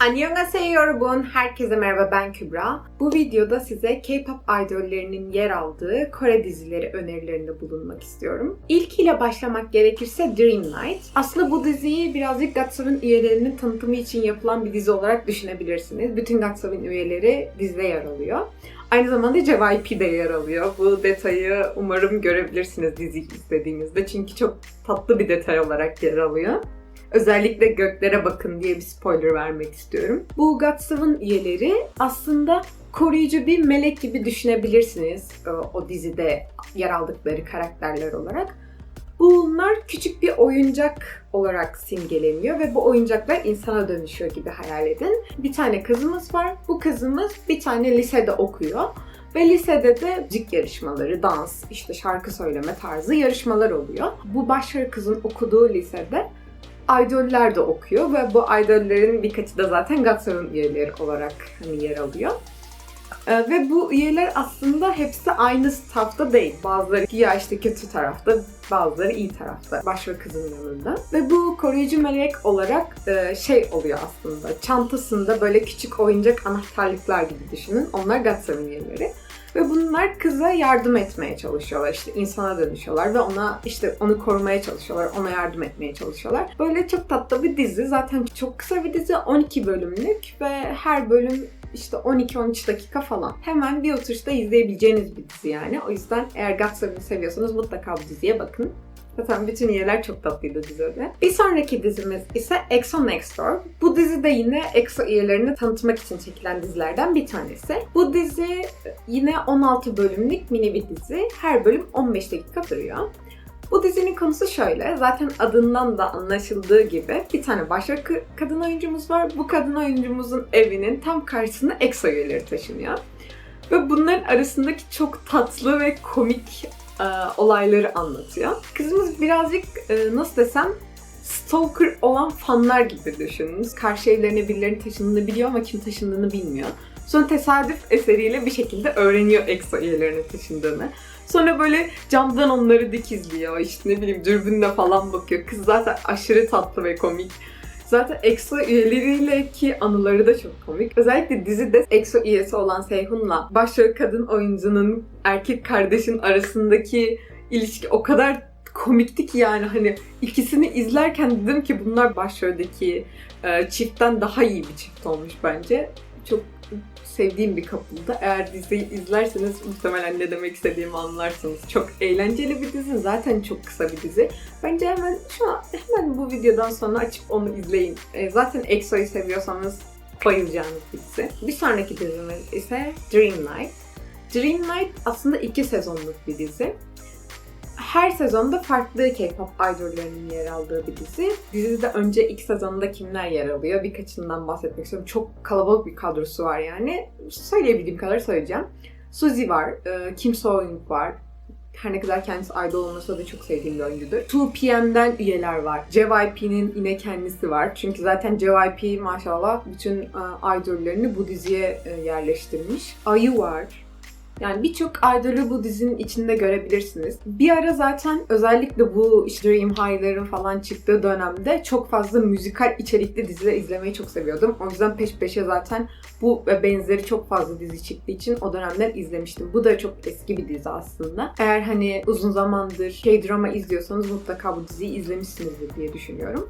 Annyeonghaseyo yorobun. Herkese merhaba ben Kübra. Bu videoda size K-pop idollerinin yer aldığı Kore dizileri önerilerinde bulunmak istiyorum. İlkiyle başlamak gerekirse Dream Night. Aslında bu diziyi birazcık GOT7 üyelerinin tanıtımı için yapılan bir dizi olarak düşünebilirsiniz. Bütün GOT7 üyeleri dizide yer alıyor. Aynı zamanda JYP de yer alıyor. Bu detayı umarım görebilirsiniz dizi izlediğinizde. Çünkü çok tatlı bir detay olarak yer alıyor. Özellikle göklere bakın diye bir spoiler vermek istiyorum. Bu GOT7 üyeleri aslında koruyucu bir melek gibi düşünebilirsiniz e, o dizide yer aldıkları karakterler olarak. Bunlar küçük bir oyuncak olarak simgeleniyor ve bu oyuncaklar insana dönüşüyor gibi hayal edin. Bir tane kızımız var. Bu kızımız bir tane lisede okuyor. Ve lisede de müzik yarışmaları, dans, işte şarkı söyleme tarzı yarışmalar oluyor. Bu başarı kızın okuduğu lisede idoller de okuyor ve bu idollerin birkaçı da zaten GOT7 üyeleri olarak hani yer alıyor. Ee, ve bu üyeler aslında hepsi aynı staffta değil. Bazıları ya işte kötü tarafta, bazıları iyi tarafta. Başrol kızın yanında. Ve bu koruyucu melek olarak e, şey oluyor aslında. Çantasında böyle küçük oyuncak anahtarlıklar gibi düşünün. Onlar GOT7 üyeleri. Ve bunlar kıza yardım etmeye çalışıyorlar. İşte insana dönüşüyorlar ve ona işte onu korumaya çalışıyorlar. Ona yardım etmeye çalışıyorlar. Böyle çok tatlı bir dizi. Zaten çok kısa bir dizi. 12 bölümlük ve her bölüm işte 12-13 dakika falan. Hemen bir oturuşta izleyebileceğiniz bir dizi yani. O yüzden eğer GOT7'i seviyorsanız mutlaka bu diziye bakın. Zaten bütün üyeler çok tatlıydı dizide. Bir sonraki dizimiz ise EXO Next Door. Bu dizi de yine EXO üyelerini tanıtmak için çekilen dizilerden bir tanesi. Bu dizi yine 16 bölümlük mini bir dizi. Her bölüm 15 dakika duruyor. Bu dizinin konusu şöyle. Zaten adından da anlaşıldığı gibi bir tane başrol kadın oyuncumuz var. Bu kadın oyuncumuzun evinin tam karşısında EXO üyeleri taşınıyor. Ve bunların arasındaki çok tatlı ve komik e, olayları anlatıyor. Kızımız birazcık e, nasıl desem stalker olan fanlar gibi düşünün. Karşı evlerine birilerinin taşındığını biliyor ama kim taşındığını bilmiyor. Sonra tesadüf eseriyle bir şekilde öğreniyor EXO üyelerinin taşındığını. Sonra böyle camdan onları dikizliyor. İşte ne bileyim dürbünle falan bakıyor. Kız zaten aşırı tatlı ve komik. Zaten EXO üyeleriyle ki anıları da çok komik. Özellikle dizide EXO üyesi olan Seyhun'la başrol kadın oyuncunun erkek kardeşin arasındaki ilişki o kadar komikti ki yani hani ikisini izlerken dedim ki bunlar başroldeki e, çiftten daha iyi bir çift olmuş bence. Çok sevdiğim bir couple'da. Eğer diziyi izlerseniz muhtemelen ne demek istediğimi anlarsınız. Çok eğlenceli bir dizi. Zaten çok kısa bir dizi. Bence hemen şu an hemen bu videodan sonra açıp onu izleyin. E, zaten EXO'yu seviyorsanız bayılacağınız bir dizi. Bir sonraki dizimiz ise Dream Night. Dream Night aslında iki sezonluk bir dizi her sezonda farklı K-pop idollerinin yer aldığı bir dizi. Dizide önce ilk sezonda kimler yer alıyor birkaçından bahsetmek istiyorum. Çok kalabalık bir kadrosu var yani. Söyleyebildiğim kadar söyleyeceğim. Suzy var, e, Kim So-young var, her ne kadar kendisi idol olmasa da çok sevdiğim bir oyuncudur. 2PM'den üyeler var. JYP'nin yine kendisi var. Çünkü zaten JYP maşallah bütün uh, idollerini bu diziye uh, yerleştirmiş. Ayu var. Yani birçok idolü bu dizinin içinde görebilirsiniz. Bir ara zaten özellikle bu işte Dream High'ların falan çıktığı dönemde çok fazla müzikal içerikli diziler izlemeyi çok seviyordum. O yüzden peş peşe zaten bu ve benzeri çok fazla dizi çıktığı için o dönemler izlemiştim. Bu da çok eski bir dizi aslında. Eğer hani uzun zamandır K-drama izliyorsanız mutlaka bu diziyi izlemişsinizdir diye düşünüyorum.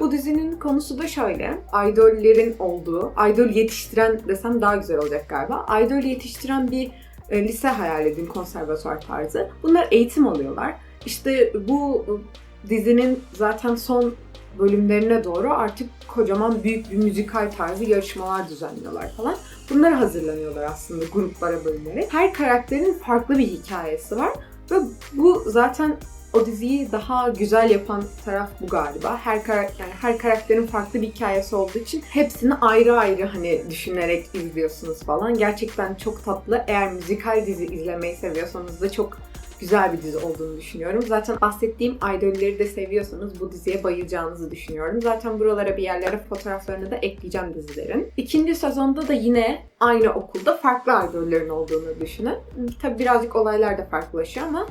Bu dizinin konusu da şöyle. Idollerin olduğu, idol yetiştiren desem daha güzel olacak galiba. Idol yetiştiren bir lise hayal edin, konservatuar tarzı. Bunlar eğitim alıyorlar. İşte bu e, dizinin zaten son bölümlerine doğru artık kocaman büyük bir müzikal tarzı yarışmalar düzenliyorlar falan. Bunlara hazırlanıyorlar aslında gruplara, bölümlere. Her karakterin farklı bir hikayesi var ve bu zaten o diziyi daha güzel yapan taraf bu galiba. Her yani her karakterin farklı bir hikayesi olduğu için hepsini ayrı ayrı hani düşünerek izliyorsunuz falan. Gerçekten çok tatlı. Eğer müzikal dizi izlemeyi seviyorsanız da çok güzel bir dizi olduğunu düşünüyorum. Zaten bahsettiğim idolleri de seviyorsanız bu diziye bayılacağınızı düşünüyorum. Zaten buralara bir yerlere fotoğraflarını da ekleyeceğim dizilerin. İkinci sezonda da yine aynı okulda farklı idollerin olduğunu düşünün. Tabi birazcık olaylar da farklılaşıyor ama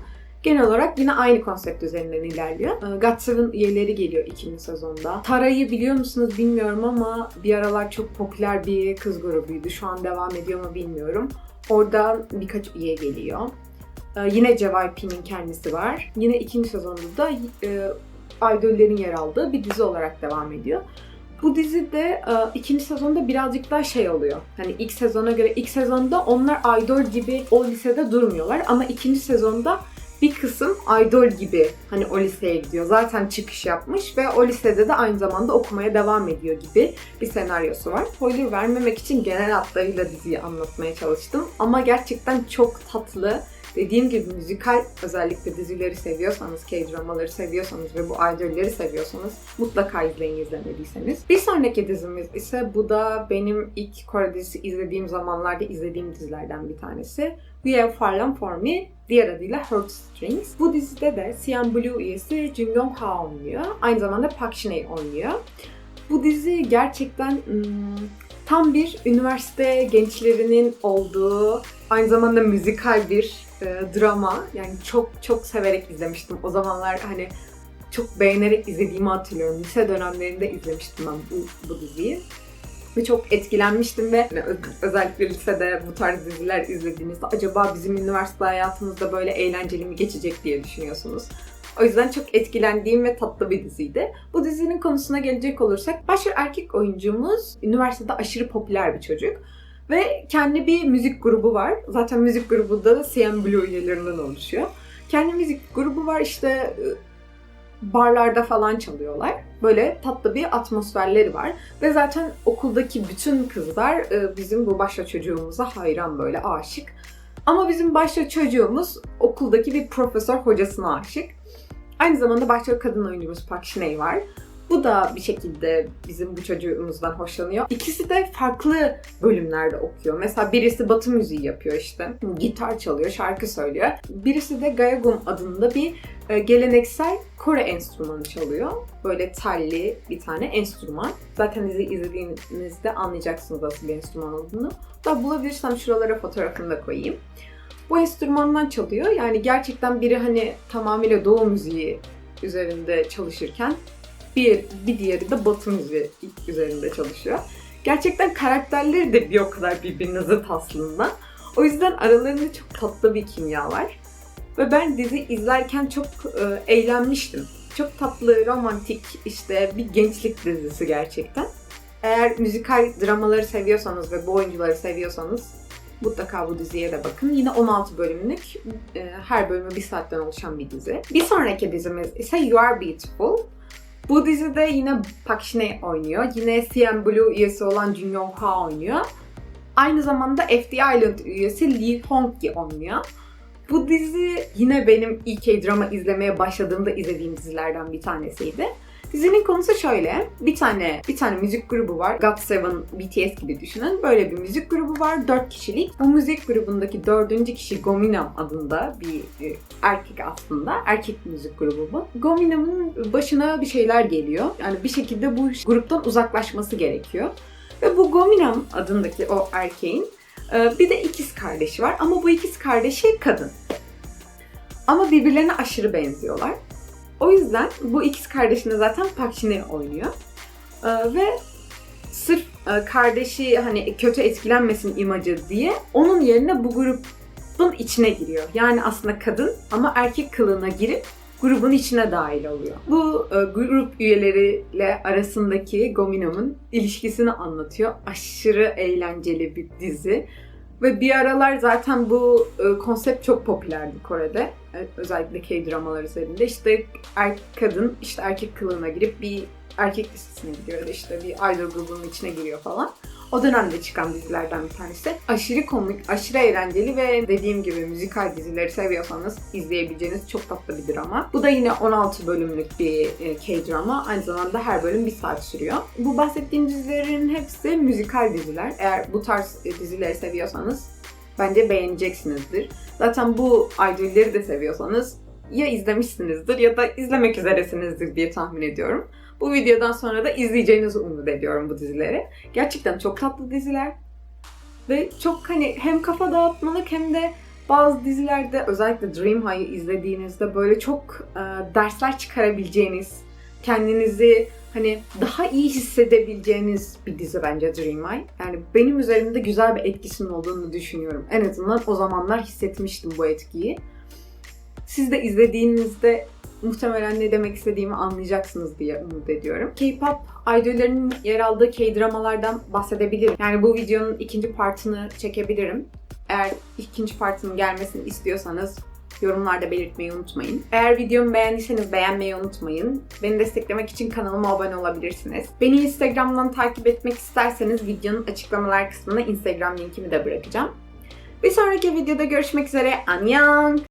Genel olarak yine aynı konsept üzerinden ilerliyor. Ee, GOT7 üyeleri geliyor ikinci sezonda. Tara'yı biliyor musunuz bilmiyorum ama bir aralar çok popüler bir kız grubuydu. Şu an devam ediyor mu bilmiyorum. Oradan birkaç üye geliyor. Ee, yine JYP'nin kendisi var. Yine ikinci sezonda da e, idollerin yer aldığı bir dizi olarak devam ediyor. Bu dizide e, ikinci sezonda birazcık daha şey oluyor. Hani ilk sezona göre ilk sezonda onlar idol gibi o lisede durmuyorlar ama ikinci sezonda bir kısım idol gibi hani o liseye gidiyor. Zaten çıkış yapmış ve o lisede de aynı zamanda okumaya devam ediyor gibi bir senaryosu var. Spoiler vermemek için genel hatlarıyla diziyi anlatmaya çalıştım. Ama gerçekten çok tatlı. Dediğim gibi müzikal özellikle dizileri seviyorsanız, K-dramaları seviyorsanız ve bu idolleri seviyorsanız mutlaka izleyin izlemediyseniz. Bir sonraki dizimiz ise bu da benim ilk Kore dizisi izlediğim zamanlarda izlediğim dizilerden bir tanesi. We Have Fallen For Me, diğer adıyla Heartstrings. Bu dizide de CN Blue üyesi Jung Yong Ha oynuyor. Aynı zamanda Park Shin-hye oynuyor. Bu dizi gerçekten hmm, tam bir üniversite gençlerinin olduğu, aynı zamanda müzikal bir e, drama. Yani çok çok severek izlemiştim. O zamanlar hani çok beğenerek izlediğimi hatırlıyorum. Lise dönemlerinde izlemiştim ben bu, bu diziyi. Ve çok etkilenmiştim ve hani özellikle lisede bu tarz diziler izlediğinizde acaba bizim üniversite hayatımızda böyle eğlenceli mi geçecek diye düşünüyorsunuz. O yüzden çok etkilendiğim ve tatlı bir diziydi. Bu dizinin konusuna gelecek olursak başrol erkek oyuncumuz üniversitede aşırı popüler bir çocuk. Ve kendi bir müzik grubu var. Zaten müzik grubu da CM Blue üyelerinden oluşuyor. Kendi müzik grubu var işte e, barlarda falan çalıyorlar. Böyle tatlı bir atmosferleri var. Ve zaten okuldaki bütün kızlar e, bizim bu başta çocuğumuza hayran böyle aşık. Ama bizim başta çocuğumuz okuldaki bir profesör hocasına aşık. Aynı zamanda başrol kadın oyuncumuz Park Shin-hye var. Bu da bir şekilde bizim bu çocuğumuzdan hoşlanıyor. İkisi de farklı bölümlerde okuyor. Mesela birisi batı müziği yapıyor işte. Gitar çalıyor, şarkı söylüyor. Birisi de Gayagum adında bir e, geleneksel Kore enstrümanı çalıyor. Böyle telli bir tane enstrüman. Zaten dizi izlediğinizde anlayacaksınız nasıl bir enstrüman olduğunu. Da bulabilirsem şuralara fotoğrafını da koyayım. Bu enstrümandan çalıyor. Yani gerçekten biri hani tamamıyla doğu müziği üzerinde çalışırken bir, bir diğeri de batı üzerinde çalışıyor. Gerçekten karakterleri de bir o kadar birbirine zıt aslında. O yüzden aralarında çok tatlı bir kimya var. Ve ben dizi izlerken çok e, eğlenmiştim. Çok tatlı, romantik işte bir gençlik dizisi gerçekten. Eğer müzikal dramaları seviyorsanız ve bu oyuncuları seviyorsanız mutlaka bu diziye de bakın. Yine 16 bölümlük, e, her bölümü bir saatten oluşan bir dizi. Bir sonraki dizimiz ise You Are Beautiful. Bu dizide yine Park Shin-hye oynuyor. Yine CN Blue üyesi olan Jun Yong Ha oynuyor. Aynı zamanda FT Island üyesi Lee Hong-gi oynuyor. Bu dizi yine benim ilk K-drama izlemeye başladığımda izlediğim dizilerden bir tanesiydi. Dizinin konusu şöyle. Bir tane bir tane müzik grubu var. GOT7 BTS gibi düşünün. Böyle bir müzik grubu var. 4 kişilik. Bu müzik grubundaki dördüncü kişi Gominam adında bir e, erkek aslında. Erkek müzik grubu bu. Gominam'ın başına bir şeyler geliyor. Yani bir şekilde bu gruptan uzaklaşması gerekiyor. Ve bu Gominam adındaki o erkeğin e, bir de ikiz kardeşi var. Ama bu ikiz kardeşi kadın. Ama birbirlerine aşırı benziyorlar. O yüzden bu ikiz kardeşine zaten Park Shin-hye oynuyor. Ee, ve sırf e, kardeşi hani kötü etkilenmesin imajı diye onun yerine bu grubun içine giriyor. Yani aslında kadın ama erkek kılığına girip grubun içine dahil oluyor. Bu e, grup üyeleriyle arasındaki Gominam'ın ilişkisini anlatıyor. Aşırı eğlenceli bir dizi. Ve bir aralar zaten bu e, konsept çok popülerdi Kore'de. E, özellikle K-dramalar üzerinde. İşte er, kadın işte erkek kılığına girip bir erkek lisesine gidiyor işte bir idol grubunun içine giriyor falan. O dönemde çıkan dizilerden bir tanesi. Aşırı komik, aşırı eğlenceli ve dediğim gibi müzikal dizileri seviyorsanız izleyebileceğiniz çok tatlı bir drama. Bu da yine 16 bölümlük bir e, K-drama. Aynı zamanda her bölüm bir saat sürüyor. Bu bahsettiğim dizilerin hepsi müzikal diziler. Eğer bu tarz e, dizileri seviyorsanız bence beğeneceksinizdir. Zaten bu idolleri de seviyorsanız ya izlemişsinizdir ya da izlemek üzeresinizdir diye tahmin ediyorum. Bu videodan sonra da izleyeceğinizi umut ediyorum bu dizileri. Gerçekten çok tatlı diziler. Ve çok hani hem kafa dağıtmalık hem de Bazı dizilerde özellikle Dream High'ı izlediğinizde böyle çok e, dersler çıkarabileceğiniz, kendinizi hani daha iyi hissedebileceğiniz bir dizi bence Dream High. Yani benim üzerimde güzel bir etkisinin olduğunu düşünüyorum. En azından o zamanlar hissetmiştim bu etkiyi. Siz de izlediğinizde muhtemelen ne demek istediğimi anlayacaksınız diye umut ediyorum. K-pop idollerinin yer aldığı K-dramalardan bahsedebilirim. Yani bu videonun ikinci partını çekebilirim. Eğer ikinci partının gelmesini istiyorsanız yorumlarda belirtmeyi unutmayın. Eğer videomu beğendiyseniz beğenmeyi unutmayın. Beni desteklemek için kanalıma abone olabilirsiniz. Beni Instagram'dan takip etmek isterseniz videonun açıklamalar kısmına Instagram linkimi de bırakacağım. Bir sonraki videoda görüşmek üzere. Annyeong!